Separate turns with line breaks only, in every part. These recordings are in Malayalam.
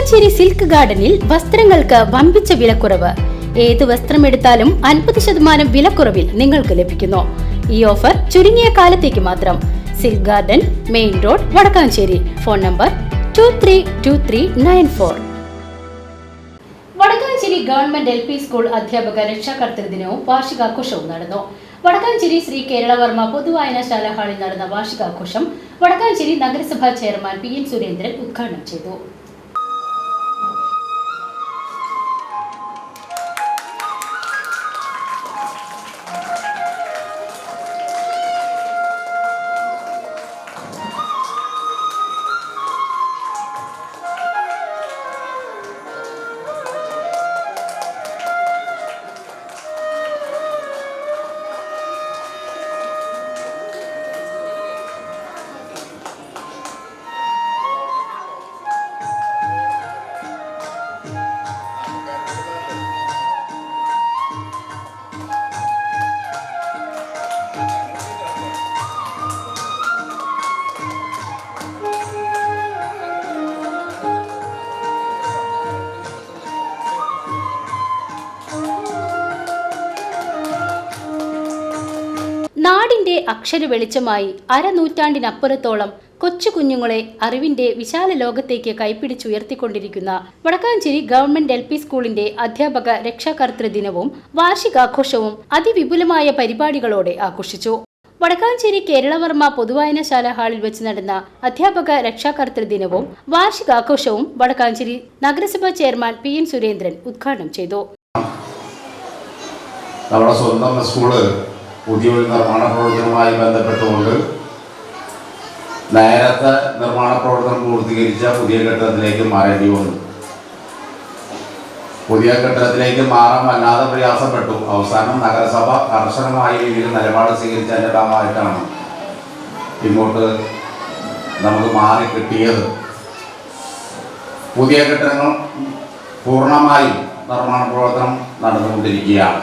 വടക്കാഞ്ചേരി സിൽക്ക് ഗാർഡനിൽ വസ്ത്രങ്ങൾക്ക് വമ്പിച്ച വിലക്കുറവ്. ഏത് വസ്ത്രം എടുത്താലും അൻപത് ശതമാനം വിലക്കുറവിൽ നിങ്ങൾക്ക് ലഭിക്കുന്നു. ഈ ഓഫർ ചുരുങ്ങിയ കാലത്തേക്ക് മാത്രം. Silk garden main road Vadakkanchery. Phone number two three two three nine four Vadakkanchery government L P school അധ്യാപക രക്ഷാകർത്തൃ ദിനവും വാർഷികാഘോഷവും നടന്നു. വടക്കാഞ്ചേരി ശ്രീ കേരളവർമ്മ പൊതുവായനശാല ഹാളിൽ നടന്ന വാർഷികാഘോഷം വടക്കാഞ്ചേരി നഗരസഭാ ചെയർമാൻ പി എൻ സുരേന്ദ്രൻ ഉദ്ഘാടനം ചെയ്തു. അക്ഷര വെളിച്ചമായി അരനൂറ്റാണ്ടിനപ്പുറത്തോളം കൊച്ചു കുഞ്ഞുങ്ങളെ അറിവിന്റെ വിശാല ലോകത്തേക്ക് കൈപ്പിടിച്ചുയർത്തിക്കൊണ്ടിരിക്കുന്ന വടക്കാഞ്ചേരി ഗവൺമെന്റ് എൽ പി സ്കൂളിന്റെ അധ്യാപക രക്ഷാകർത്തൃ ദിനവും വാർഷികാഘോഷവും അതിവിപുലമായ പരിപാടികളോടെ ആഘോഷിച്ചു. വടക്കാഞ്ചേരി കേരളവർമ്മ പൊതുവായനശാല ഹാളിൽ വെച്ച് നടന്ന അധ്യാപക രക്ഷാകർത്തൃ ദിനവും വാർഷികാഘോഷവും വടക്കാഞ്ചേരി നഗരസഭാ ചെയർമാൻ പി എൻ സുരേന്ദ്രൻ ഉദ്ഘാടനം ചെയ്തു.
നമ്മുടെ സ്വന്തം സ്കൂൾ പുതിയൊരു നിർമ്മാണ പ്രവർത്തനവുമായി ബന്ധപ്പെട്ടുകൊണ്ട് നേരത്തെ നിർമ്മാണ പ്രവർത്തനം പൂർത്തീകരിച്ച പുതിയ ഘട്ടത്തിലേക്ക് മാറേണ്ടി വന്നു. പുതിയ ഘട്ടത്തിലേക്ക് മാറാൻ വല്ലാതെ പ്രയാസപ്പെട്ടു. അവസാനം നഗരസഭ കർശനമായ രീതിയിൽ നിലപാട് സ്വീകരിച്ചതിന്റെ ഭാഗമായിട്ടാണ് ഇങ്ങോട്ട് നമുക്ക് മാറി കിട്ടിയത്. പുതിയ കെട്ടിടങ്ങൾ പൂർണമായും നിർമ്മാണ പ്രവർത്തനം നടന്നുകൊണ്ടിരിക്കുകയാണ്.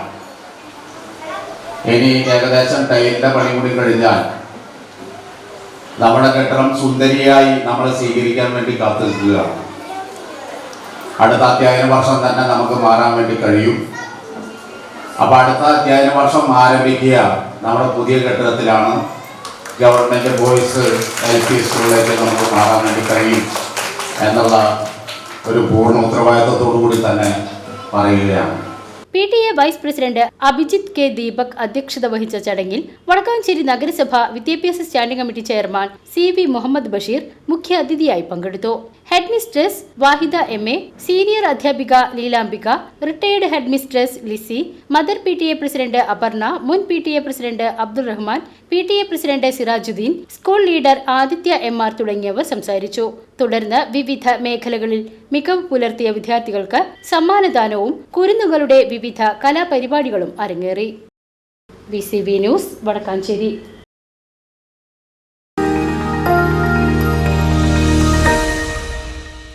ഇനി ഏകദേശം ടൈലിന്റെ പണി കൂടി കഴിഞ്ഞാൽ നമ്മുടെ കെട്ടിടം സുന്ദരിയായി നമ്മളെ സ്വീകരിക്കാൻ വേണ്ടി കാത്തു നിൽക്കുകയാണ് അടുത്ത അധ്യയന വർഷം തന്നെ നമുക്ക് മാറാൻ വേണ്ടി കഴിയും. അപ്പൊ അടുത്ത അധ്യയന വർഷം ആരംഭിക്കുക നമ്മുടെ പുതിയ കെട്ടിടത്തിലാണ്. ഗവൺമെന്റ് ബോയ്സ് എൽ പി സ്കൂളിലേക്ക് നമുക്ക് മാറാൻ വേണ്ടി കഴിയും എന്നുള്ള ഒരു പൂർണ ഉത്തരവാദിത്വത്തോടു കൂടി തന്നെ പറയുകയാണ്.
P T A vice president Abhijith K Deepak അധ്യക്ഷത വഹിച്ച ചടങ്ങിൽ വടക്കാഞ്ചേരി നഗരസഭ വിദ്യാഭ്യാസ standing committee chairman C V Muhammad Basheer മുഖ്യ അതിഥിയായി പങ്കെടുത്തു. Head mistress Vahida M A senior അധ്യാപിക Leelambika retired head mistress Lizy mother P T A president Aparna മുൻ P T A president Abdul Rahman P T A president Sirajuddin school leader Adithya M R തുടങ്ങിയവർ സംസാരിച്ചു. തുടർന്ന് വിവിധ മേഖലകളിൽ മികവ് പുലർത്തിയ വിദ്യാർത്ഥികൾക്ക് സമ്മാനദാനവും കുരുന്നുകളുടെ വിവിധ കലാപരിപാടികളും അരങ്ങേറി. B C B news Vadakkanchery.